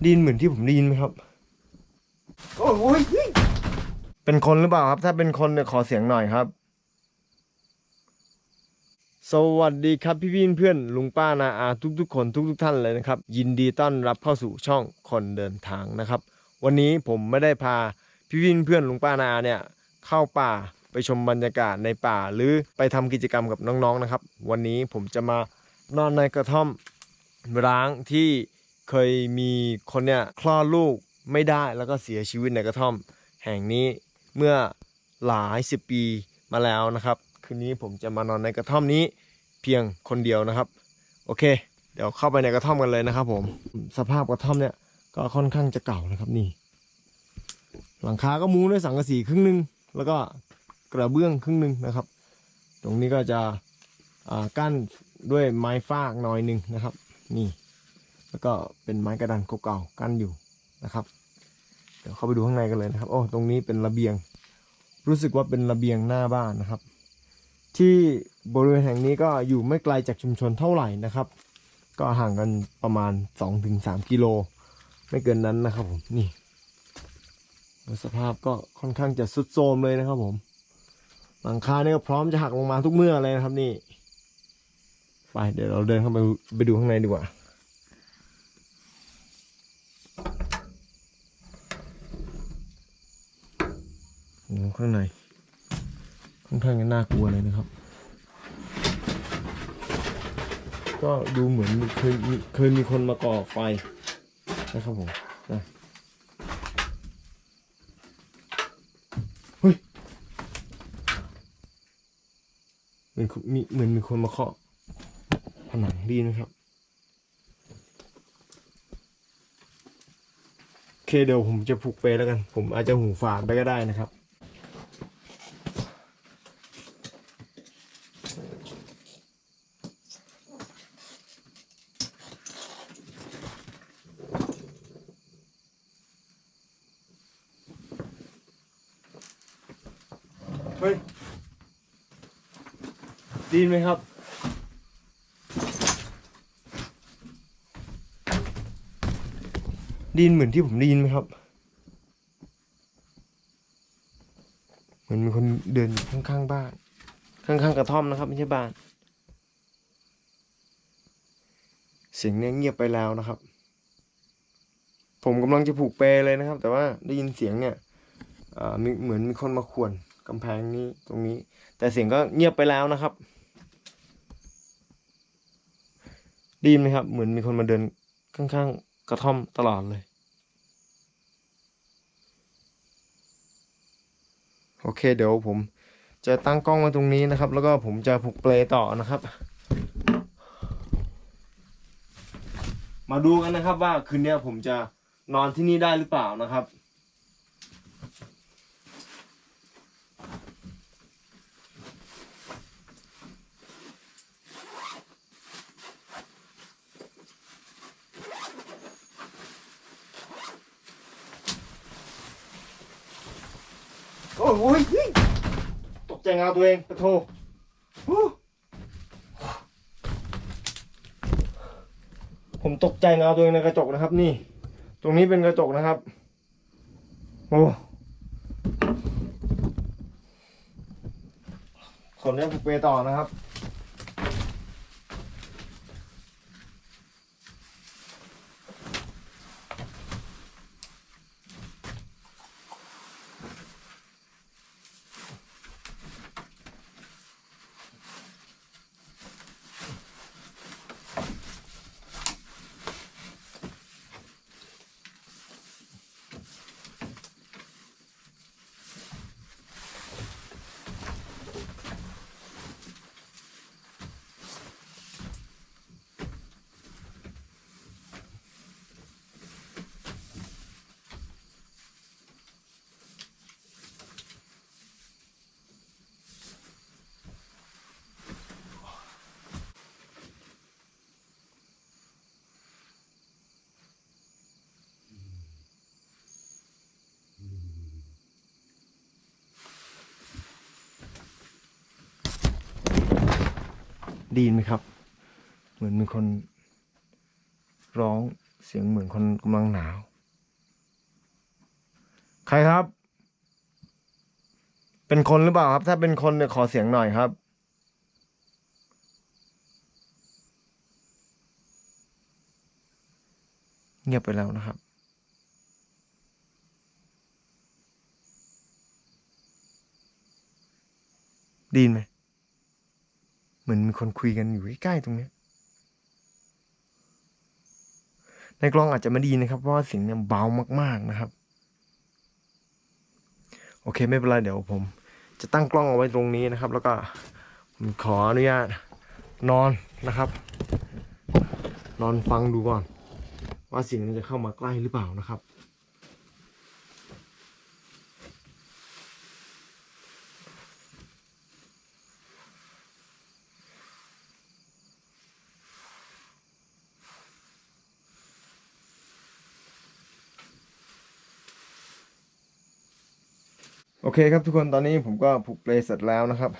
ไดีนเหมือนที่ผมได้ยินไหมครับ โอ้ยเป็นคนหรือเปล่าครับ ถ้าเป็นคนเนี่ยขอเสียงหน่อยครับ สวัสดีครับพี่พี่เพื่อนลุงป้านาอาทุกทุกๆคนทุกทุกๆท่านเลยนะครับ ยินดีต้อนรับเข้าสู่ช่องคนเดินทางนะครับ วันนี้ผมไม่ได้พาพี่พี่เพื่อนลุงป้านาอาเนี่ย เข้าป่าไปชมบรรยากาศในป่า หรือไปทำกิจกรรมกับน้องๆนะครับ วันนี้ผมจะมานอนในกระท่อมร้างที่ เคยมีคนเนี่ยคลอดลูกไม่ได้แล้วก็เสียชีวิตในกระท่อม แห่งนี้เมื่อหลายสิบปีมาแล้วนะครับ คืนนี้ผมจะมานอนในกระท่อมนี้เพียงคนเดียวนะครับ โอเค เดี๋ยวเข้าไปในกระท่อมกันเลยนะครับ ผมสภาพกระท่อมเนี่ยก็ค่อนข้างจะเก่านะครับนี่ หลังคาก็มุงด้วยสังกะสีครึ่งหนึ่งแล้วก็กระเบื้องครึ่งหนึ่งนะครับ ตรงนี้ก็จะอ่ากั้นด้วยไม้ฟากหน่อยหนึ่งนะครับ นี่ แล้วก็เป็นไม้กระดานเก่าๆกั้นอยู่นะครับ เดี๋ยวเข้าไปดูข้างในกันเลยนะครับโอ้ตรงนี้เป็นระเบียง รู้สึกว่าเป็นระเบียงหน้าบ้านนะครับ ที่บริเวณแห่งนี้ก็อยู่ไม่ไกลจากชุมชนเท่าไหร่นะครับ ก็ห่างกันประมาณ 2-3 กิโล ไม่เกินนั้นนะครับผมนี่สภาพก็ค่อนข้างจะสุดโทรมเลยนะครับ ผม หลังคาเนี่ยก็พร้อมจะหักลงมาทุกเมื่อเลยนะครับนี่ ไปเดี๋ยวเราเดินเข้าไปไปดูข้างในดีกว่า ข้างในค่อนข้างจะน่ากลัวเลยนะครับ ก็ดูเหมือนเคยเคยมีคนมาก่อไฟนะครับผมนะเฮ้ยเหมือนมีเหมือนมีคนมาเคาะผนังดีนะครับโอเคเดี๋ยวผมจะผูกเปลแล้วกัน ผมอาจจะหูฝาดไปก็ได้นะครับ ดีนไหมครับ ดีนเหมือนที่ผมได้ยินไหมครับ เหมือนมีคนเดินอยู่ข้างๆบ้าน ข้างๆกระท่อมนะครับ ไม่ใช่บ้าน เสียงเนี้ยเงียบไปแล้วนะครับ ผมกำลังจะผูกเปเลยนะครับ แต่ว่าได้ยินเสียงเนี่ยมีเหมือนมีคนมาข่วนกำแพงนี้ตรงนี้ แต่เสียงก็เงียบไปแล้วนะครับไดีไหมครับ เหมือนมีคนมาเดินข้างๆ กระท่อมตลอดเลย โอเคเดี๋ยวผมจะตั้งกล้องไว้ตรงนี้นะครับ แล้วก็ผมจะผูกเปลต่อนะครับ มาดูกันนะครับว่าคืนนี้ผมจะนอนที่นี่ได้หรือเปล่านะครับ โอ้โหยตกใจเงาตัวเองปะโทฮู้ผมตกใจเงาตัวเองในกระจกนะครับ นี่ ตรงนี้เป็นกระจกนะครับ โอ้ขออนุญาตผูกเปต่อนะครับ ไดีนไหมครับ เหมือนมีคนร้องเสียงเหมือนคนกำลังหนาว ใครครับ เป็นคนหรือเปล่าครับ ถ้าเป็นคนเนี่ยขอเสียงหน่อยครับเงียบไปแล้วนะครับ ดีนไหม เหมือนมีคนคุยกันอยู่ใกล้ๆตรงเนี้ยในกล้องอาจจะไม่ไดีนะครับเพราะว่าเสียงเนี่ยเบามากๆนะครับ โอเคไม่เป็นไรเดี๋ยวผม จะตั้งกล้องเอาไว้ตรงนี้นะครับ แล้วก็ผมขออนุญาตนอนนะครับ นอนฟังดูก่อน ว่าเสียงจะเข้ามาใกล้หรือเปล่านะครับ อเคครับทุกคนตอนนี้ผมก็ผูกเปลเสร็จแล้วนะครับ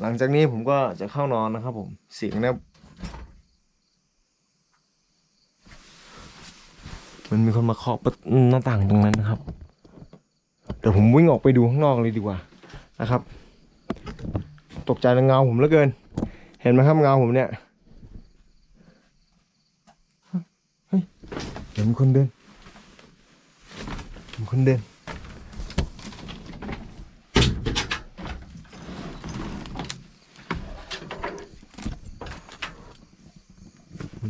หลังจากนี้ผมก็จะเข้านอนนะครับผมเสียงเนี่ยมันมีคนมาเคาะประตูหน้าต่างตรงนั้นนะครับ เดี๋ยวผมวิ่งออกไปดูข้างนอกเลยดีกว่านะครับ ตกใจเงาผมเหลือเกิน เห็นไหมครับเงาผมเนี่ยเฮ้ยเห็นคนเดินเห็นคนเดิน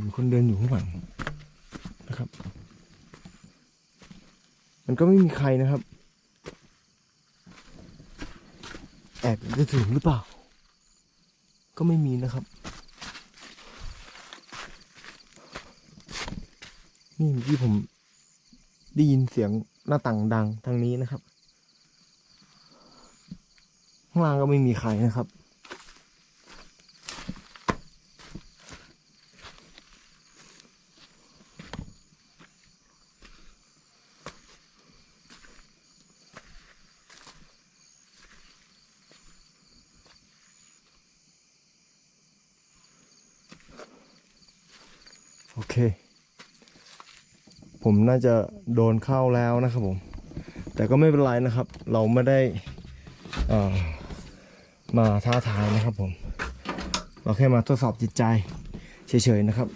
มีคนเดินอยู่ข้างหลังนะครับ มันก็ไม่มีใครนะครับ แอบจะถึงหรือเปล่า ก็ไม่มีนะครับ นี่เมื่อกี้ผมได้ยินเสียงหน้าต่างดังทางนี้นะครับ ข้างล่างก็ไม่มีใครนะครับ โอเค ผมน่าจะโดนเข้าแล้วนะครับผม แต่ก็ไม่เป็นไรนะครับ เราไม่ได้มาท้าทายนะครับผม เราแค่มาทดสอบจิตใจเฉยๆนะครับ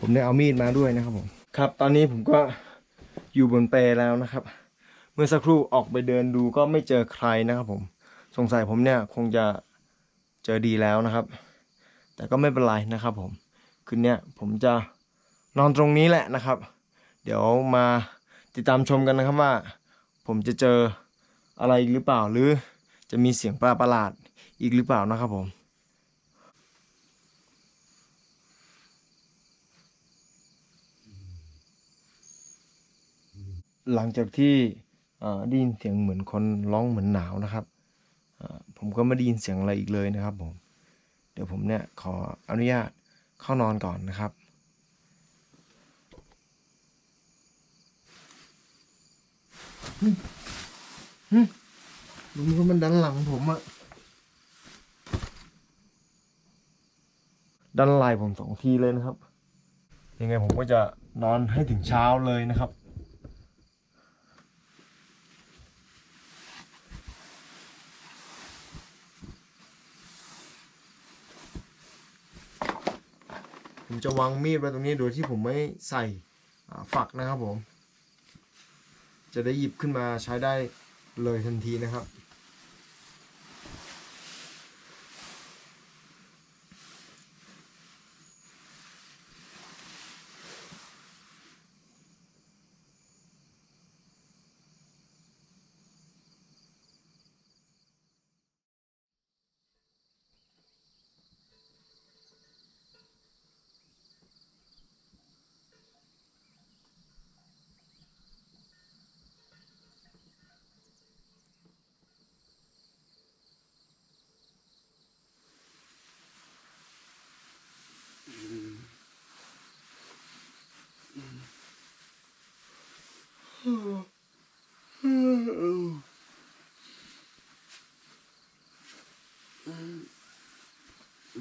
ผมได้เอามีดมาด้วยนะครับผม ครับตอนนี้ผมก็อยู่บนเปแล้วนะครับ เมื่อสักครู่ออกไปเดินดูก็ไม่เจอใครนะครับผม สงสัยผมเนี่ยคงจะเจอดีแล้วนะครับ แต่ก็ไม่เป็นไรนะครับผม คืนนี้ผมจะนอนตรงนี้แหละนะครับ เดี๋ยวมาติดตามชมกันนะครับว่า ผมจะเจออะไรอีกหรือเปล่าหรือจะมีเสียงปลาประหลาดอีกหรือเปล่านะครับผมหลังจากที่ได้ยินเสียงเหมือนคนร้องเหมือนหนาวนะครับ ผมก็ไม่ได้ยินเสียงอะไรอีกเลยนะครับผม เดี๋ยวผมเนี่ยขออนุญาต เข้านอนก่อนนะครับหึหึลุงก็มันดันหลังผมอะดันไหล่ผมสองทีเลยนะครับ ยังไงผมก็จะนอนให้ถึงเช้าเลยนะครับ ผมจะวางมีดไว้ตรงนี้โดยที่ผมไม่ใส่ฝักนะครับผม จะได้หยิบขึ้นมาใช้ได้เลยทันทีนะครับ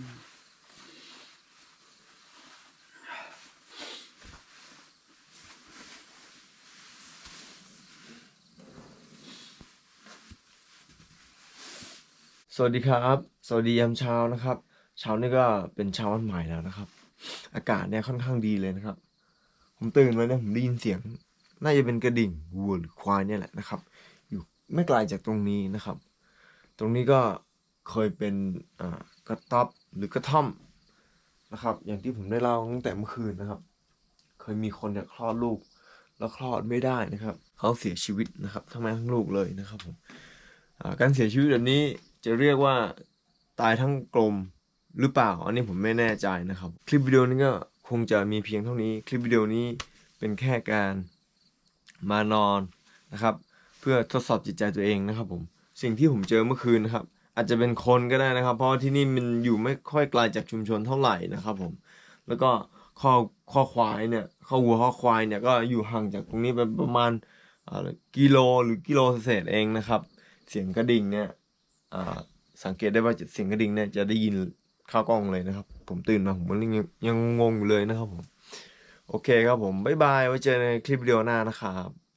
สวัสดีครับ สวัสดียามเช้านะครับ เช้านี่ก็เป็นเช้าวันใหม่แล้วนะครับ อากาศเนี่ยค่อนข้างดีเลยนะครับ ผมตื่นมาเนี่ยผมได้ยินเสียง น่าจะเป็นกระดิ่งวัวหรือควายเนี่ยแหละนะครับ อยู่ไม่ไกลจากตรงนี้นะครับ ตรงนี้ก็เคยเป็นกระต๊อบ หรือกระท่อมนะครับ อย่างที่ผมได้เล่าตั้งแต่เมื่อคืนนะครับ เคยมีคนเนี่ยคลอดลูก แล้วคลอดไม่ได้นะครับ เขาเสียชีวิตนะครับทั้งแม่ทั้งลูกเลยนะครับผมการเสียชีวิตแบบนี้จะเรียกว่าตายทั้งกลมหรือเปล่า อันนี้ผมไม่แน่ใจนะครับ คลิปวิดีโอนี้ก็คงจะมีเพียงเท่านี้ คลิปวิดีโอนี้เป็นแค่การมานอนนะครับ เพื่อทดสอบจิตใจตัวเองนะครับผม สิ่งที่ผมเจอเมื่อคืนนะครับ อาจจะเป็นคนก็ได้นะครับ เพราะว่าที่นี่มันอยู่ไม่ค่อยไกลจากชุมชนเท่าไหร่นะครับผม แล้วก็ข้อข้อควายเนี่ยข้อวัวข้อควายเนี่ยก็อยู่ห่างจากตรงนี้ไปประมาณกิโลหรือกิโลเศษเองนะครับ เสียงกระดิ่งเนี่ยสังเกตได้ว่าเสียงกระดิ่งเนี่ยจะได้ยินข้าวกล้องเลยนะครับ ผมตื่นมาผมยังยังงงอยู่เลยนะครับผม โอเคครับผม บ๊ายบาย ไว้เจอในคลิปวิดีโอหน้านะครับ